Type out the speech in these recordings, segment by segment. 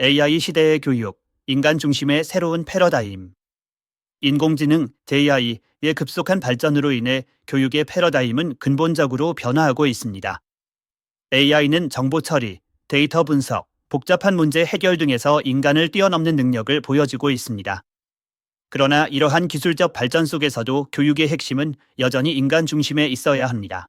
AI 시대의 교육, 인간 중심의 새로운 패러다임. 인공지능 AI의 급속한 발전으로 인해 교육의 패러다임은 근본적으로 변화하고 있습니다. AI는 정보 처리, 데이터 분석, 복잡한 문제 해결 등에서 인간을 뛰어넘는 능력을 보여주고 있습니다. 그러나 이러한 기술적 발전 속에서도 교육의 핵심은 여전히 인간 중심에 있어야 합니다.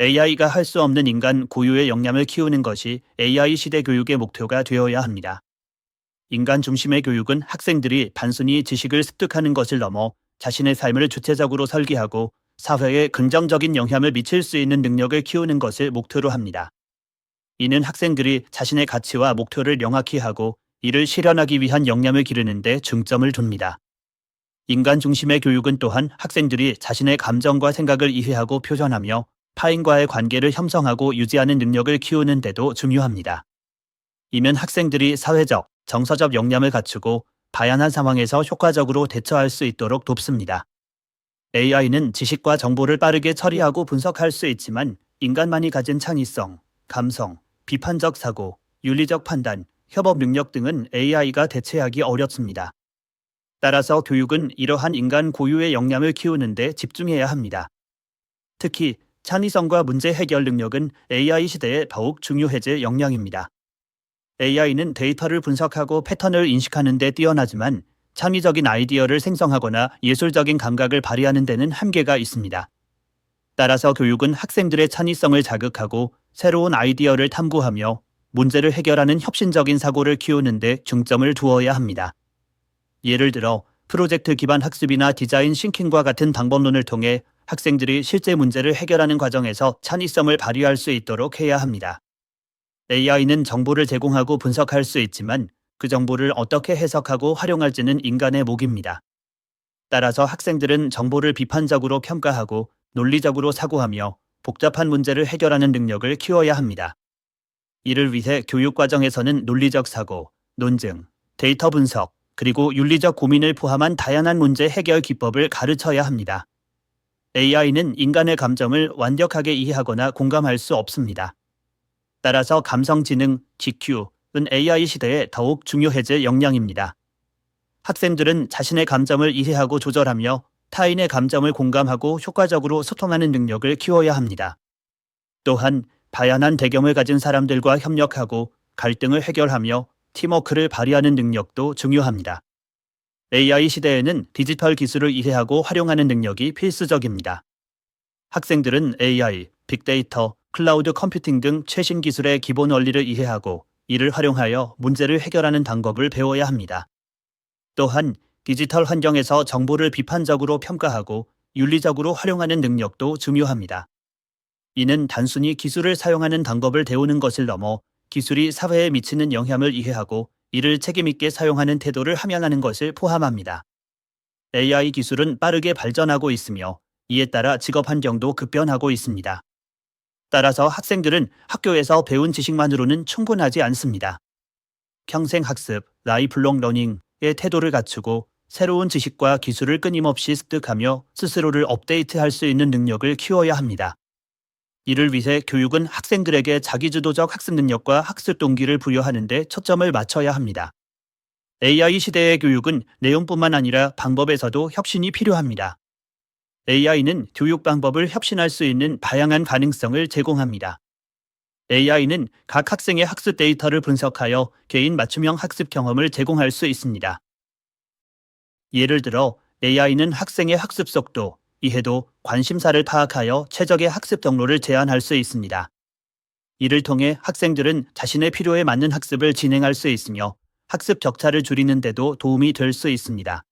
AI가 할 수 없는 인간 고유의 역량을 키우는 것이 AI 시대 교육의 목표가 되어야 합니다. 인간 중심의 교육은 학생들이 단순히 지식을 습득하는 것을 넘어 자신의 삶을 주체적으로 설계하고 사회에 긍정적인 영향을 미칠 수 있는 능력을 키우는 것을 목표로 합니다. 이는 학생들이 자신의 가치와 목표를 명확히 하고 이를 실현하기 위한 역량을 기르는 데 중점을 둡니다. 인간 중심의 교육은 또한 학생들이 자신의 감정과 생각을 이해하고 표현하며 타인과의 관계를 형성하고 유지하는 능력을 키우는 데도 중요합니다. 이면 학생들이 사회적, 정서적 역량을 갖추고 다양한 상황에서 효과적으로 대처할 수 있도록 돕습니다. AI는 지식과 정보를 빠르게 처리하고 분석할 수 있지만 인간만이 가진 창의성, 감성, 비판적 사고, 윤리적 판단, 협업 능력 등은 AI가 대체하기 어렵습니다. 따라서 교육은 이러한 인간 고유의 역량을 키우는데 집중해야 합니다. 특히 창의성과 문제 해결 능력은 AI 시대에 더욱 중요해질 역량입니다. AI는 데이터를 분석하고 패턴을 인식하는 데 뛰어나지만 창의적인 아이디어를 생성하거나 예술적인 감각을 발휘하는 데는 한계가 있습니다. 따라서 교육은 학생들의 창의성을 자극하고 새로운 아이디어를 탐구하며 문제를 해결하는 혁신적인 사고를 키우는 데 중점을 두어야 합니다. 예를 들어 프로젝트 기반 학습이나 디자인 싱킹과 같은 방법론을 통해 학생들이 실제 문제를 해결하는 과정에서 창의성을 발휘할 수 있도록 해야 합니다. AI는 정보를 제공하고 분석할 수 있지만 그 정보를 어떻게 해석하고 활용할지는 인간의 몫입니다. 따라서 학생들은 정보를 비판적으로 평가하고 논리적으로 사고하며 복잡한 문제를 해결하는 능력을 키워야 합니다. 이를 위해 교육 과정에서는 논리적 사고, 논증, 데이터 분석, 그리고 윤리적 고민을 포함한 다양한 문제 해결 기법을 가르쳐야 합니다. AI는 인간의 감정을 완벽하게 이해하거나 공감할 수 없습니다. 따라서 감성지능, GQ는 AI 시대에 더욱 중요해질 역량입니다. 학생들은 자신의 감정을 이해하고 조절하며 타인의 감정을 공감하고 효과적으로 소통하는 능력을 키워야 합니다. 또한 다양한 배경을 가진 사람들과 협력하고 갈등을 해결하며 팀워크를 발휘하는 능력도 중요합니다. AI 시대에는 디지털 기술을 이해하고 활용하는 능력이 필수적입니다. 학생들은 AI, 빅데이터, 클라우드 컴퓨팅 등 최신 기술의 기본 원리를 이해하고 이를 활용하여 문제를 해결하는 방법을 배워야 합니다. 또한 디지털 환경에서 정보를 비판적으로 평가하고 윤리적으로 활용하는 능력도 중요합니다. 이는 단순히 기술을 사용하는 방법을 배우는 것을 넘어 기술이 사회에 미치는 영향을 이해하고 이를 책임있게 사용하는 태도를 함양하는 것을 포함합니다. AI 기술은 빠르게 발전하고 있으며 이에 따라 직업 환경도 급변하고 있습니다. 따라서 학생들은 학교에서 배운 지식만으로는 충분하지 않습니다. 평생 학습, 라이플롱 러닝의 태도를 갖추고 새로운 지식과 기술을 끊임없이 습득하며 스스로를 업데이트할 수 있는 능력을 키워야 합니다. 이를 위해 교육은 학생들에게 자기주도적 학습 능력과 학습 동기를 부여하는 데 초점을 맞춰야 합니다. AI 시대의 교육은 내용뿐만 아니라 방법에서도 혁신이 필요합니다. AI는 교육 방법을 혁신할 수 있는 다양한 가능성을 제공합니다. AI는 각 학생의 학습 데이터를 분석하여 개인 맞춤형 학습 경험을 제공할 수 있습니다. 예를 들어 AI는 학생의 학습 속도, 이해도, 관심사를 파악하여 최적의 학습 경로를 제안할 수 있습니다. 이를 통해 학생들은 자신의 필요에 맞는 학습을 진행할 수 있으며 학습 격차를 줄이는 데도 도움이 될 수 있습니다.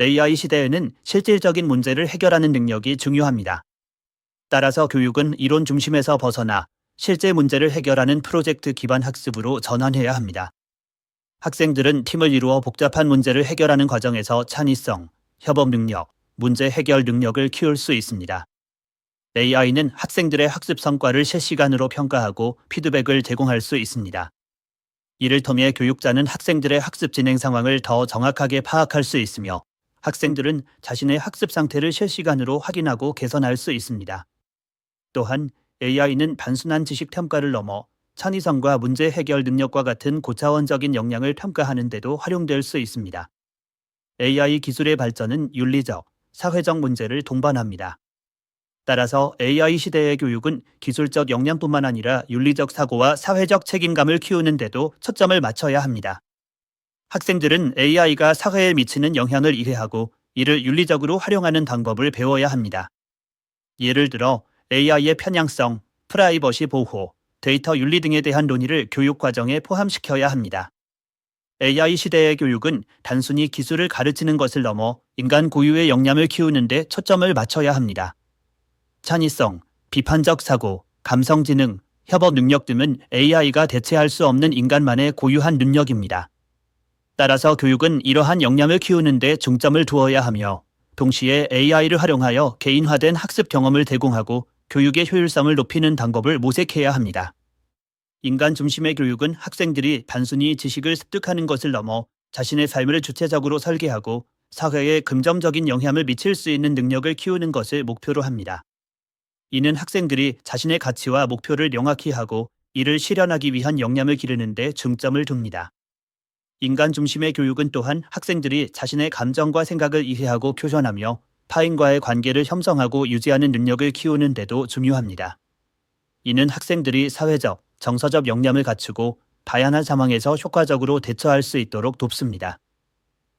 AI 시대에는 실질적인 문제를 해결하는 능력이 중요합니다. 따라서 교육은 이론 중심에서 벗어나 실제 문제를 해결하는 프로젝트 기반 학습으로 전환해야 합니다. 학생들은 팀을 이루어 복잡한 문제를 해결하는 과정에서 창의성, 협업 능력, 문제 해결 능력을 키울 수 있습니다. AI는 학생들의 학습 성과를 실시간으로 평가하고 피드백을 제공할 수 있습니다. 이를 통해 교육자는 학생들의 학습 진행 상황을 더 정확하게 파악할 수 있으며 학생들은 자신의 학습 상태를 실시간으로 확인하고 개선할 수 있습니다. 또한 AI는 단순한 지식 평가를 넘어 창의성과 문제 해결 능력과 같은 고차원적인 역량을 평가하는 데도 활용될 수 있습니다. AI 기술의 발전은 윤리적, 사회적 문제를 동반합니다. 따라서 AI 시대의 교육은 기술적 역량뿐만 아니라 윤리적 사고와 사회적 책임감을 키우는 데도 초점을 맞춰야 합니다. 학생들은 AI가 사회에 미치는 영향을 이해하고 이를 윤리적으로 활용하는 방법을 배워야 합니다. 예를 들어 AI의 편향성, 프라이버시 보호, 데이터 윤리 등에 대한 논의를 교육 과정에 포함시켜야 합니다. AI 시대의 교육은 단순히 기술을 가르치는 것을 넘어 인간 고유의 역량을 키우는 데 초점을 맞춰야 합니다. 창의성, 비판적 사고, 감성 지능, 협업 능력 등은 AI가 대체할 수 없는 인간만의 고유한 능력입니다. 따라서 교육은 이러한 역량을 키우는 데 중점을 두어야 하며 동시에 AI를 활용하여 개인화된 학습 경험을 제공하고 교육의 효율성을 높이는 방법을 모색해야 합니다. 인간 중심의 교육은 학생들이 단순히 지식을 습득하는 것을 넘어 자신의 삶을 주체적으로 설계하고 사회에 긍정적인 영향을 미칠 수 있는 능력을 키우는 것을 목표로 합니다. 이는 학생들이 자신의 가치와 목표를 명확히 하고 이를 실현하기 위한 역량을 기르는 데 중점을 둡니다. 인간 중심의 교육은 또한 학생들이 자신의 감정과 생각을 이해하고 표현하며 타인과의 관계를 형성하고 유지하는 능력을 키우는 데도 중요합니다. 이는 학생들이 사회적, 정서적 역량을 갖추고 다양한 상황에서 효과적으로 대처할 수 있도록 돕습니다.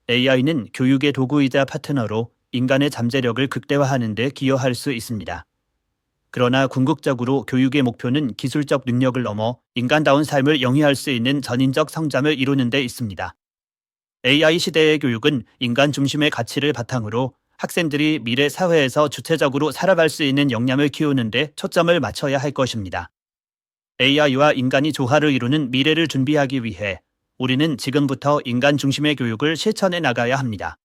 AI는 교육의 도구이자 파트너로 인간의 잠재력을 극대화하는 데 기여할 수 있습니다. 그러나 궁극적으로 교육의 목표는 기술적 능력을 넘어 인간다운 삶을 영위할 수 있는 전인적 성장을 이루는 데 있습니다. AI 시대의 교육은 인간 중심의 가치를 바탕으로 학생들이 미래 사회에서 주체적으로 살아갈 수 있는 역량을 키우는 데 초점을 맞춰야 할 것입니다. AI와 인간이 조화를 이루는 미래를 준비하기 위해 우리는 지금부터 인간 중심의 교육을 실천해 나가야 합니다.